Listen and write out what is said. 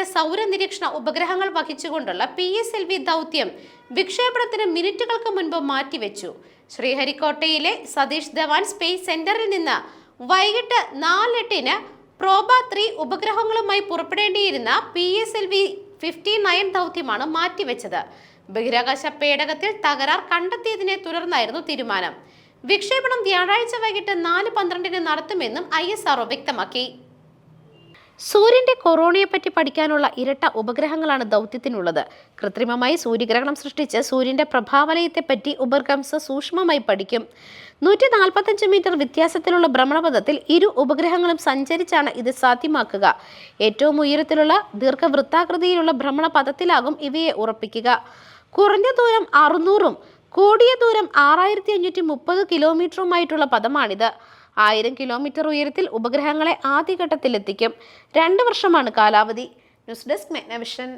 പതിനേഴ് സൗര നിരീക്ഷണ ഉപഗ്രഹങ്ങൾ വഹിച്ചുകൊണ്ടുള്ള പി എസ് എൽ വി ദൗത്യം വിക്ഷേപണത്തിന് മിനിറ്റുകൾക്ക് മുൻപ് മാറ്റിവെച്ചു. ശ്രീഹരിക്കോട്ടയിലെ സതീഷ് ധവാൻ സ്പേസ് സെന്ററിൽ നിന്ന് വൈകിട്ട് നാലെട്ടിന് പ്രോബ ത്രീ ഉപഗ്രഹങ്ങളുമായി പുറപ്പെടേണ്ടിയിരുന്ന P S L V fifty nine ദൗത്യമാണ് മാറ്റിവെച്ചത്. ബഹിരാകാശ പേടകത്തിൽ തകരാർ കണ്ടെത്തിയതിനെ തുടർന്നായിരുന്നു തീരുമാനം. വിക്ഷേപണം വ്യാഴാഴ്ച വൈകിട്ട് നാല് പന്ത്രണ്ടിന് നടത്തുമെന്നും ഐ വ്യക്തമാക്കി. സൂര്യന്റെ കൊറോണയെപ്പറ്റി പഠിക്കാനുള്ള ഇരട്ട ഉപഗ്രഹങ്ങളാണ് ദൗത്യത്തിനുള്ളത്. കൃത്രിമമായി സൂര്യഗ്രഹണം സൃഷ്ടിച്ച് സൂര്യന്റെ പ്രഭാവലയത്തെപ്പറ്റി ഉപഗ്രഹംസ സൂക്ഷ്മമായി പഠിക്കും. നൂറ്റി നാൽപ്പത്തഞ്ച് മീറ്റർ വ്യത്യാസത്തിലുള്ള ഭ്രമണപഥത്തിൽ ഇരു ഉപഗ്രഹങ്ങളും സഞ്ചരിച്ചാണ് ഇത് സാധ്യമാക്കുക. ഏറ്റവും ഉയരത്തിലുള്ള ദീർഘവൃത്താകൃതിയിലുള്ള ഭ്രമണപഥത്തിലാകും ഇവയെ ഉറപ്പിക്കുക. കുറഞ്ഞ ദൂരം അറുന്നൂറും കൂടിയ ദൂരം ആറായിരത്തി അഞ്ഞൂറ്റി മുപ്പത് കിലോമീറ്ററുമായിട്ടുള്ള പദമാണിത്. ആയിരം കിലോമീറ്റർ ഉയരത്തിൽ ഉപഗ്രഹങ്ങളെ ആദ്യഘട്ടത്തിലെത്തിക്കും. രണ്ട് വർഷമാണ് കാലാവധി. News desk മെഗ്നവിഷൻ.